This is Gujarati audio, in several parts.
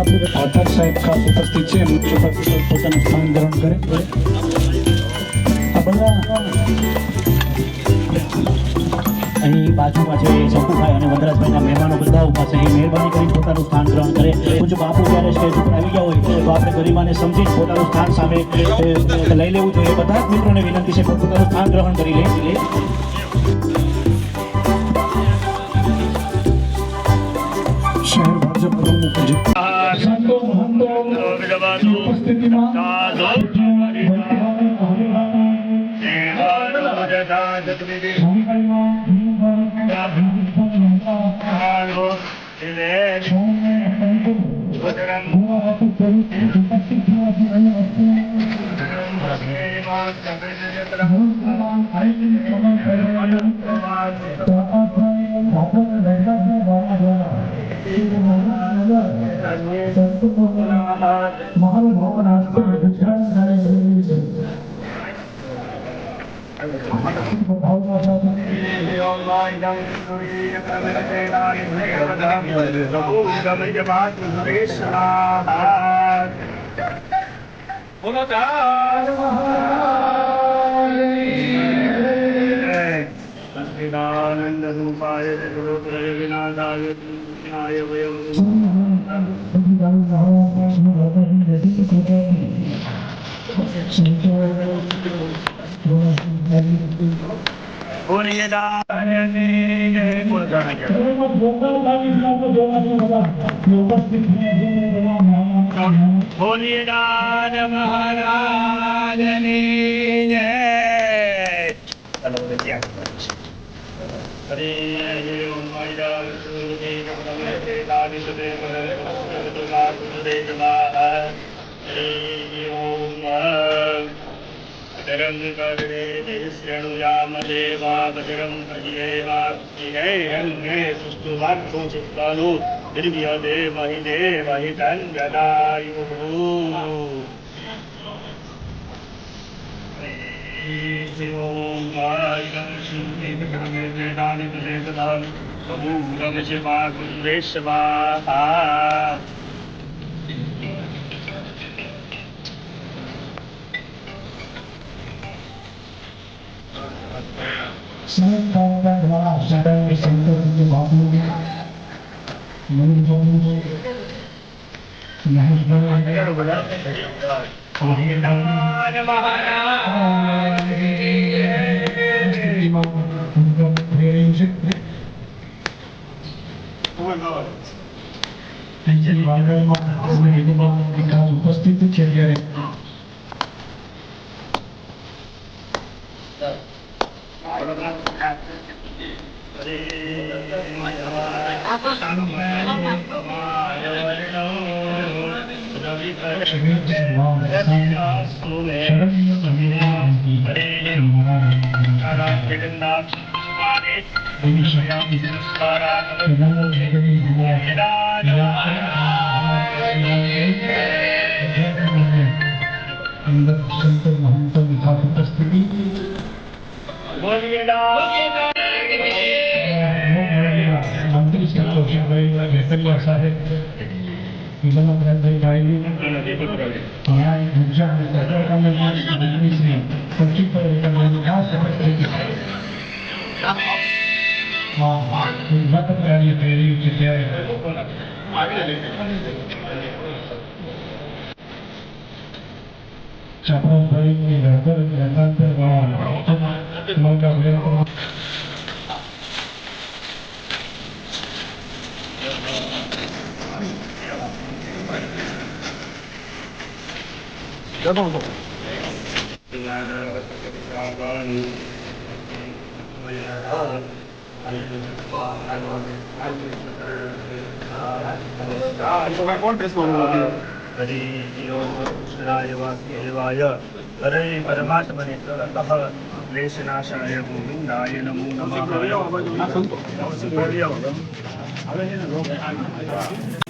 આચાર સાહેબ ખાસ ઉપસ્થિત છે. એમનું ચોક્કસ પોતાનું સ્થાન ગ્રહણ કરે. આ બધા અહીં બાજુમાં છે શકુભાઈ અને વનરાજભાઈના મહેમાનો બધા ઊભા છે. એ મહેરબાની કરીને પોતાનું સ્થાન ગ્રહણ કરે. જો બાપુ જ્યારે સ્ટેજ ઉપર આવી ગયા હોય, તો આપણે ગરિમાને સમજી પોતાનું સ્થાન સામે લઈ લેવું જોઈએ. બધા જ મિત્રોને વિનંતી છે પોતાનું સ્થાન ગ્રહણ કરી લે. 정갈로 인간과 민성과 알고 일레 정의 한도 무와 같은 대로 똑같이 통하지 먹어 나왔습니다. دان سوريه پرورتے نا ايندي દાદ મહારાજની જય હરે ઓમ મૈરા સુરતે નમઃ તે દાનિ સુદે મનરે સુદે સુદે નમઃ હરે ઓમ તરંગ કરણે શ્રેણુયામ દેવા બજરં ભજેવા જય અંગે સુસ્તુ વાક્યો ચિત્તાનો દિવ્ય દેવહિ દેવહિ તંગદાયુ ઓમ વાયગં શુદ્ધિ વિક્રમે વેદાનિ વેદનામ સમૂઢમ શિવા ગુરુરેશ્વા ઉપસ્થિત છે ત્યારે અંદર સંત મહંત વિકાસ ઉપસ્થિતિ મંત્રી સંતોષભાઈ વેતરિયા સાહેબ વિમલભાઈ ન્યાય you today. Chào mừng với người đã có đến nhận thân tên gọi. Mong đồng lên નમો હરિ ઓમ ઇદમ વિષ્ણુર્વી ચક્રમે તે દાને દે પદમ સમૂઢમ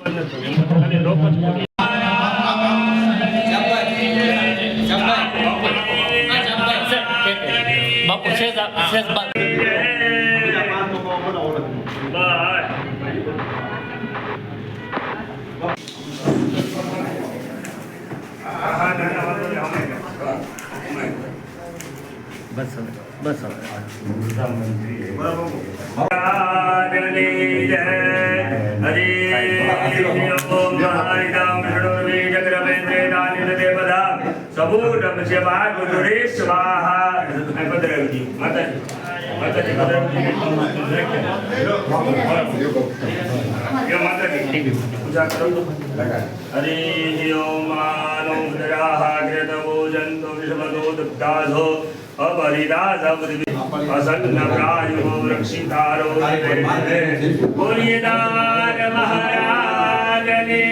ગુરુરે સ્વાહા પદરવજી માતાજી માતાજી માતાજી પૂજા કરો હરિ ઓમ માનો ઉદરાહ ગ્રતવો જંતો વિષમદો દુગ્ધાધો અપરિદાસવૃદ્ધિ અસન્ન પ્રાયુઓ રક્ષિતારો બોલીએ દાન મહારાજની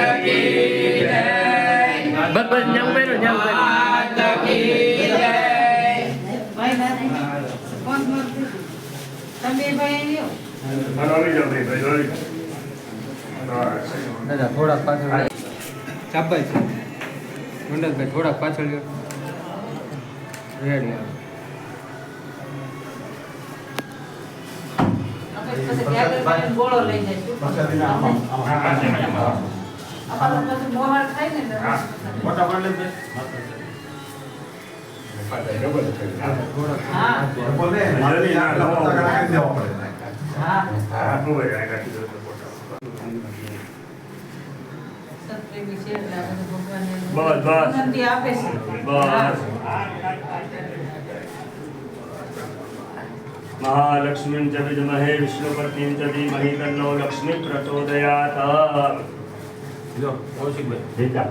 દેવસ્ય ધીમહિ ધિયો યો નઃ પ્રચોદયાત બોલીએ સોનલ માત કી જય નાગેશ્વરી માત કી જય બસ બસ ન્યા ઉભેરો ન્યા ઉભેરો માત કી જય ભાઈ ના કોણ કોણ તમે ભાઈ લ્યો હાલો, આવી જાઓ ભાઈ, ભાઈ, આવી જાઓ. બસ. દાદા થોડા પાછળ ચાપાય છે મંડલભાઈ થોડા પાછળ લ્યો. રેડી આપણે પછી ત્યાં આગળ ગોળો લઈ જઈશું અમારો પછી મોહર થાય ને તો હા. હા જલ્દી ના લાવો. હા હા, બહુ જ આ કાઢી દો તો ફોટો. સત્પ્રેમી છે એટલે આ બધું ભગવાનને બસ, બસ. વિનંતી આપે છે બસ. મહાલક્ષ્મીं च विद्महे विष्णुपत्नीं च धीमहि तन्नो लक्ष्मी प्रचोदयात् ઠીક છે.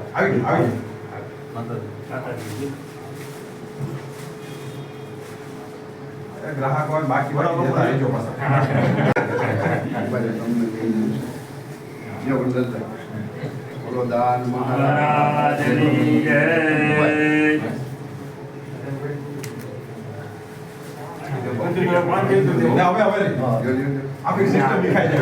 માતાજી. ગ્રાહક હોય બાકી જતા રહેજો પાછા બોલો દાન મહારાજની જય ના, હવે હવે નહીં. આખી સિસ્ટમ દેખાય છે.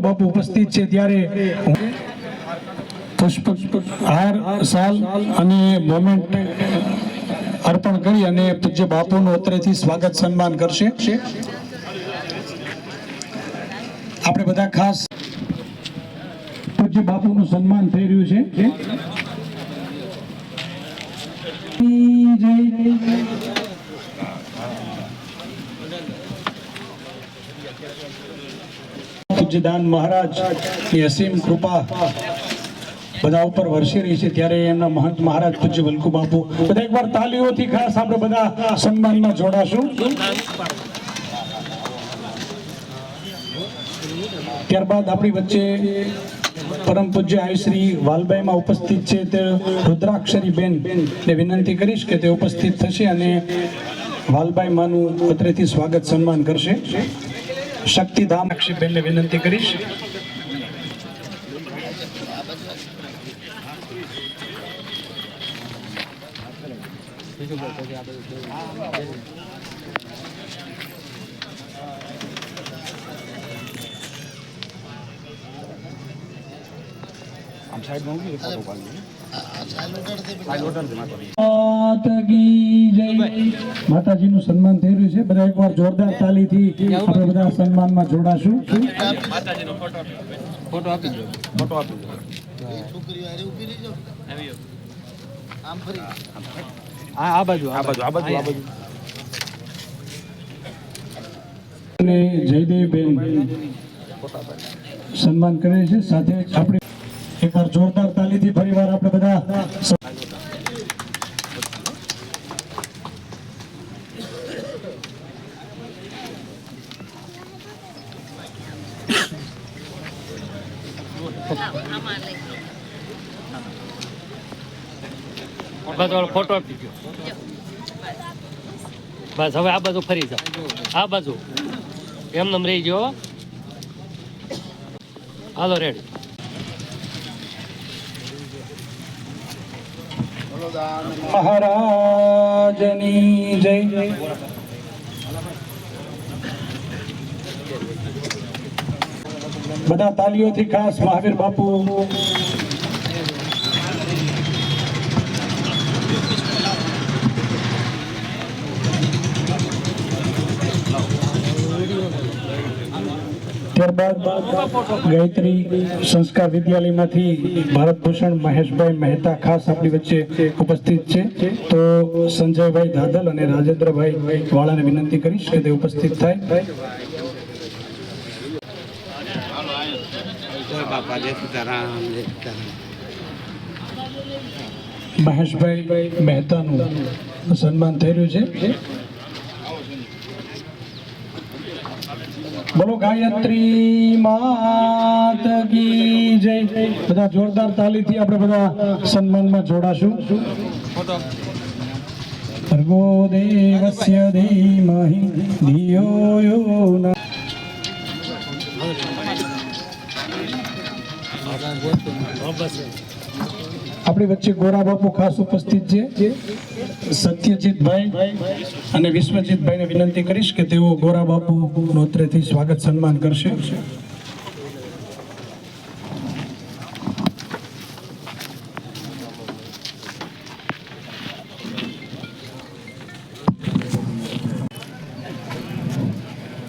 બાપુ અર્પણ કરી અને પૂજ્ય બાપુનું અત્રેથી સ્વાગત સન્માન કરશે. આપણે બધા ખાસ પૂજ્ય બાપુનું સન્માન થઈ રહ્યું છે. પૂજ્યદાન મહારાજની અસીમ કૃપા બધા ઉપર વર્ષી રહી છે. ત્યારે એમના મહંત મહારાજ પૂજ્ય વલ્કુ બાપુ બધા એકવાર તાલીઓથી ખાસ આપણે બધા સન્માનમાં જોડાશું. ત્યારબાદ આપણી વચ્ચે પરમ પૂજ્ય આઈ શ્રી વાલબાઈમાં ઉપસ્થિત છે તે રુદ્રાક્ષરી બેન ને વિનંતી કરીશ કે તે ઉપસ્થિત થશે અને વાલભાઈ માનું અત્રેથી સ્વાગત સન્માન કરશે. શક્તિધામ બેનને વિનંતી કરીશ. માત કી જય માતાજીનું સન્માન થઈ રહ્યું છે. બધા એકવાર જોરદાર તાલીથી આપણે બધા સન્માનમાં જોડાશું. ફોટો આપી દો ફોટો આપી દો. આ આ બાજુ આ બાજુ આ બાજુ આ બાજુ અને જયદેવબેન સન્માન કરે છે. સાથે આપણે ખરેખર જોરદાર તાલીથી ફરી વાર આપણે બધા ફોટો બસ હવે આ બાજુ ફરી જાઓ. આ બાજુ. એમને રહી ગયો. હાલો રેડી મહારાજની જય. બધા તાલીઓથી ખાસ મહાવીર બાપુ. ત્યારબાદ ગાયત્રી સંસ્કાર વિદ્યાલયમાંથી ભારતભૂષણ મહેશભાઈ મહેતા ખાસ આપણી વચ્ચે ઉપસ્થિત છે. તો સંજયભાઈ ધાદલ અને રાજેન્દ્રભાઈ વાળાને વિનંતી કરીશ કે તે ઉપસ્થિત થાય. મહેશભાઈ મહેતાનું સન્માન થઈ રહ્યું છે. બોલો, ગાયત્રી માત કી જય. બધા જોરદાર તાલીથી આપણે બધા સન્માનમાં જોડાશું. ભર્ગો દેવસ્ય ધીમહિ ધિયો યો ન આપણી વચ્ચે ગોરા બાપુ ખાસ ઉપસ્થિત છે. સત્યજીતભાઈ અને વિશ્વજીતભાઈને વિનંતી કરીશ કે તેઓ ગોરા બાપુ નોત્રેથી સ્વાગત સન્માન કરશે.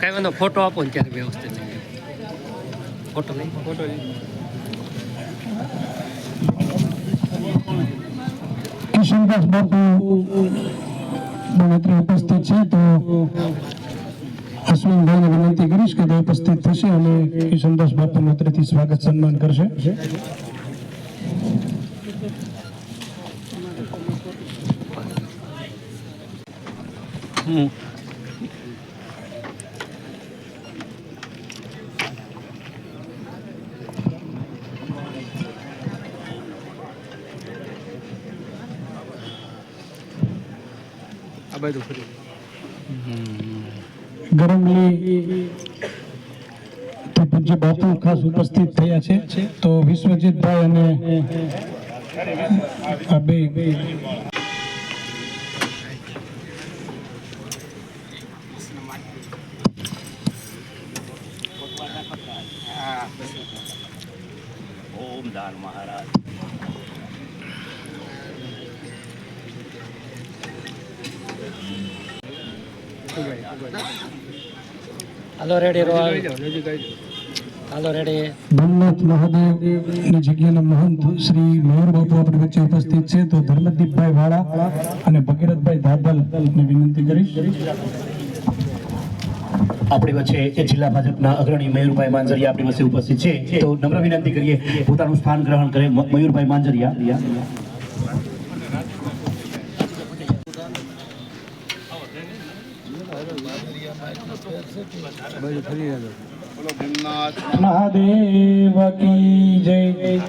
કઈ વાંધો ફોટો આપો ને ત્યારે વ્યવસ્થિત. ફોટો નહીં? ફોટો કિશનદાસ બાપુ ગણતરી ઉપસ્થિત છે તો અશ્વિનભાઈને વિનંતી કરીશ કે તે ઉપસ્થિત થશે અને કિશનદાસ બાપુ નોતરીથી સ્વાગત સન્માન કરશે. આ ગરમલી પૂજ્ય બાપુ ખાસ ઉપસ્થિત થયા છે તો વિશ્વજીતભાઈ અને આ બે હાલો રેડી રો હાલો રેડી. ભવનાથ મહાદેવની જગ્યાના મહંત શ્રી મયુર બાપુ આપણી વચ્ચે ઉપસ્થિત છે. તો ધર્મદીપભાઈ વાળા અને ભગીરથભાઈ દાદલને વિનંતી કરીશ. આપણી વચ્ચે એ જિલ્લા ભાજપના અગ્રણી મયુરભાઈ માંજરિયા આપણી વચ્ચે ઉપસ્થિત છે. તો નમ્ર વિનંતી કરીએ પોતાનું સ્થાન ગ્રહણ કરે મયુરભાઈ માંજરિયા બાજુ ફરી જાઓ મહાદેવ કી જય.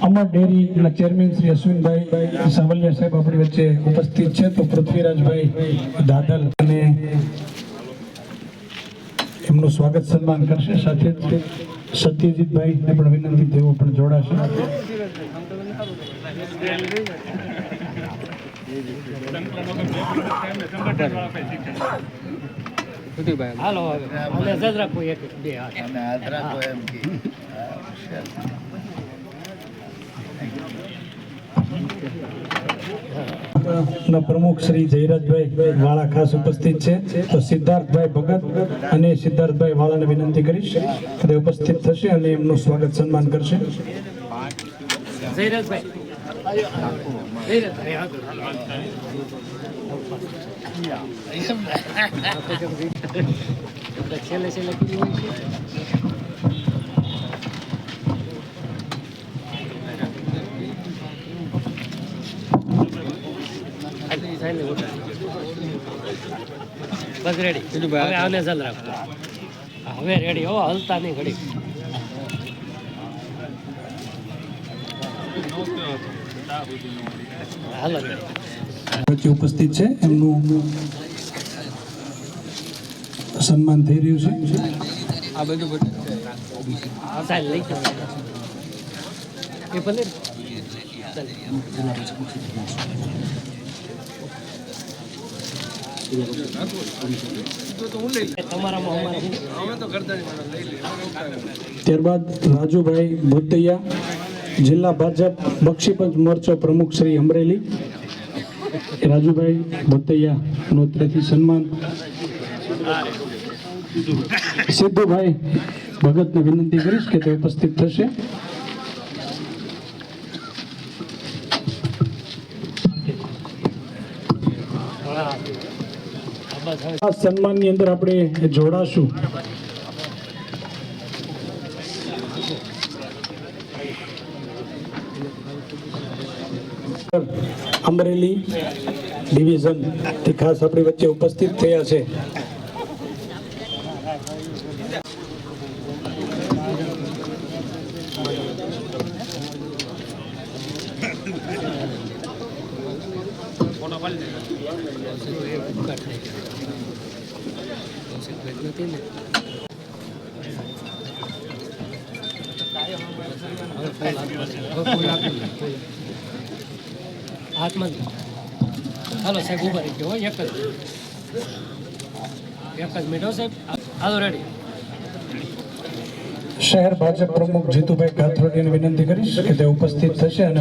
અમર ડેરીના ચેરમેન શ્રી અશ્વિનભાઈ સાવલિયા સાહેબ આપણી વચ્ચે ઉપસ્થિત છે તો પૃથ્વીરાજભાઈ દાદલ અને એમનું સ્વાગત સન્માન કરશે સાથે સત્યજીતભાઈને પણ વિનંતી તેઓ પણ જોડાશે. Thank હાલો ના પ્રમુખ શ્રી જયરાજભાઈ વાળા ખાસ ઉપસ્થિત છે. તો સિદ્ધાર્થભાઈ ભગત અને સિદ્ધાર્થભાઈ વાળાને વિનંતી કરીશ તે ઉપસ્થિત થશે અને એમનું સ્વાગત સન્માન કરશે. જયરાજભાઈ કીધું હોય છે આટલી સાઈડે બસ રેડી હવે આને જલ રાખો. હવે રેડી હો હલતા નહીં ઘડી હાલો ઉપસ્થિત છે. એમનું સન્માન થઈ રહ્યું છે. આ બધું એ ભલે ત્યારબાદ રાજુભાઈ ભૂતૈયા જિલ્લા ભાજપ બક્ષીપંચ મોરચો પ્રમુખ શ્રી અમરેલી. રાજુભાઈ ભૂતૈયા નું ત્યાંથી સન્માન. સિદ્ધુભાઈ ભગતને વિનંતી કરીશ કે તે ઉપસ્થિત થશે હા હા, બસ હવે આ સન્માનની અંદર આપણે જોડાશું. અમરેલી ડિવિઝનથી ખાસ આપણી વચ્ચે ઉપસ્થિત થયા છે નથી ને હાથમાં. હાલો, સાહેબ, ઊભા રહી ગયો એક જ. એક જ મિનિટ સાહેબ. હાલો રેડી શહેર ભાજપ પ્રમુખ જીતુભાઈ ગાથરોડીને વિનંતી કરીશ કે તે ઉપસ્થિત થશે અને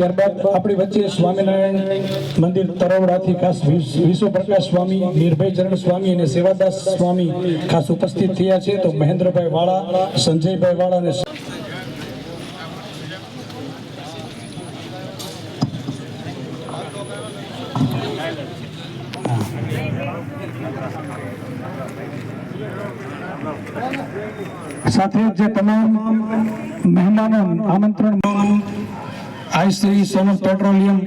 ત્યારબાદ આપણી વચ્ચે સ્વામિનારાયણ મંદિર તરવડાથી ખાસ વિશ્વપ્રકાશ સ્વામી નિર્ભયચરણ સ્વામી અને સેવાદાસ સ્વામી ખાસ ઉપસ્થિત થયા છે. તો મહેન્દ્રભાઈ વાળા, સંજયભાઈ વાળા અને સાથે જ તમામ મહેમાનો આમંત્રણ આઈ શ્રી સોનલ પેટ્રોલિયમ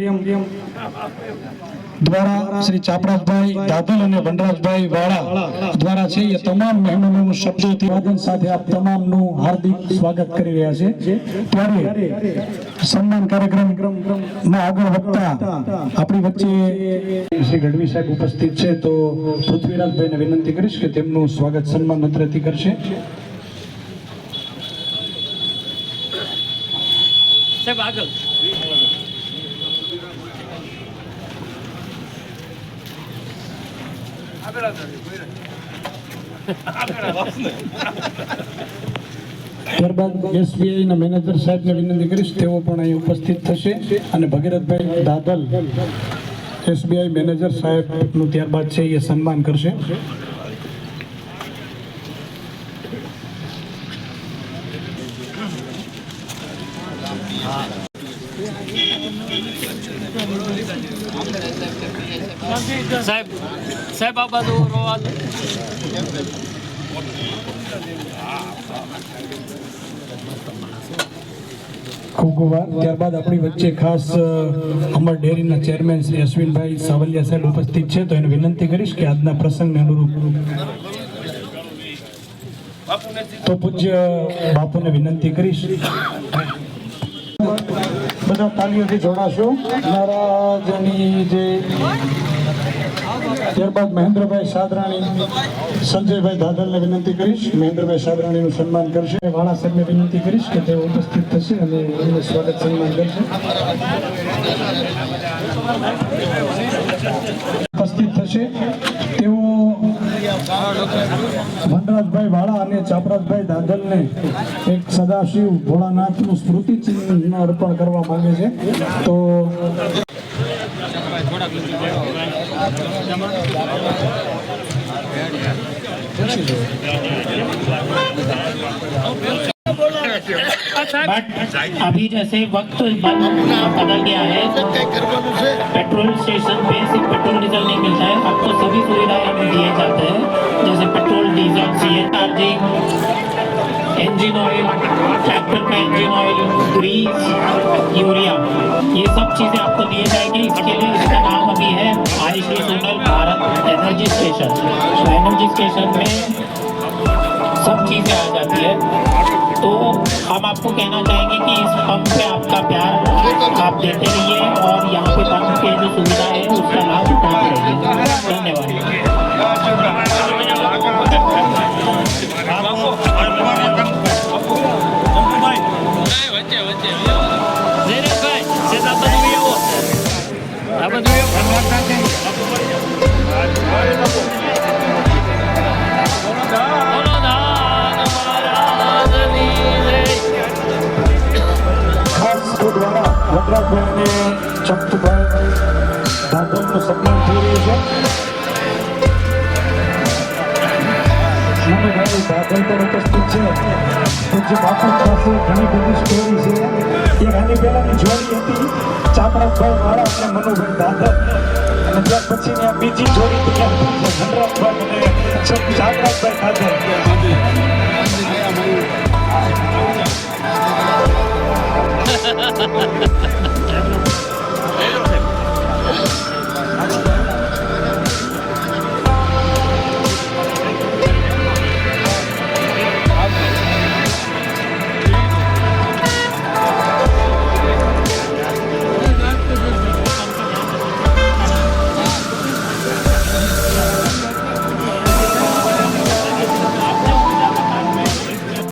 દ્વારા શ્રી ચાપરાજભાઈ દાદલ અને વનરાજભાઈ વાળા દ્વારા છે એ તમામ મહેમાનોનું શબ્દોથી વાદન સાથે આપ તમામનું હાર્દિક સ્વાગત કરી રહ્યા છે. ત્યારે સન્માન કાર્યક્રમમાં આગળ વધતા આપણી વચ્ચે શ્રી ગઢવી સાહેબ ઉપસ્થિત છે તો પૃથ્વીરાજભાઈને વિનંતી કરીશ કે તેમનું સ્વાગત સન્માન મંત્રથી કરશે. ત્યારબાદ એસબીઆઈ ના મેનેજર સાહેબને વિનંતી કરીશ, તેઓ પણ અહીં ઉપસ્થિત થશે અને ભગીરથભાઈ દાદલ, એસબીઆઈ મેનેજર સાહેબનું ત્યારબાદ છે એ સન્માન કરશે સાહેબ સાહેબ આ બાજુ રોવા દો. ખૂબ ખૂબ. ત્યારબાદ આપણી વચ્ચે ખાસ અમર ડેરીના ચેરમેન શ્રી અશ્વિનભાઈ સાવલિયા સાહેબ ઉપસ્થિત છે તો એને વિનંતી કરીશ કે આજના પ્રસંગને અનુરૂપ તો પૂજ્ય બાપુને વિનંતી કરીશ બધા તાલીઓથી જોડાશો મહારાજની જે ત્યારબાદ મહેન્દ્રભાઈ સાદરાણી, સંજયભાઈ દાદલને વિનંતી કરીશ. મહેન્દ્રભાઈ સાદરાણીનું સન્માન કરશે. વાળા સાહેબને વિનંતી કરીશ કે તેઓ ઉપસ્થિત થશે અને એમનું સ્વાગત સન્માન કરશે. ઉપસ્થિત થશે તેઓ વનરાજભાઈ વાળા અને ચાપરાજભાઈ દાદલને એક સદાશિવ ભોળાનાથનું સ્મૃતિ ચિહ્ન અર્પણ કરવા માંગે છે. તો अभी जैसे वक्त बदल गया है पेट्रोल स्टेशन पे सिर्फ़ पेट्रोल डीजल नहीं मिलता है आपको सभी सुविधाएँ दिए जाते हैं, जैसे पेट्रोल, डीजल सी चार्जिंग इंजन ऑयल ट्रैक्टर का इंजिन ऑयल ग्रीस यूरिया ये सब चीज़ें आपको दिए जाएगी इसके लिए इसका नाम अभी है आयुष सोनल भारत एनर्जी स्टेशन तो एनर्जी स्टेशन में सब चीज़ें आ जाती है तो हम आपको कहना चाहेंगे कि इस पंप पे आपका प्यार आप देते रहिए और यहाँ पे पंप के जो सुविधा है उसका लाभ उठाते रहिए धन्यवाद ઘણી બધી સ્ટોરી છે એક આની પહેલાની જોડી હતી ચામડાભાઈ મારા અને મનુભાઈ દાદર અને ત્યાર પછીની આ બીજી જોડી તૈયાર થઈ છે. ધનરાજભાઈ અને ha ધાધર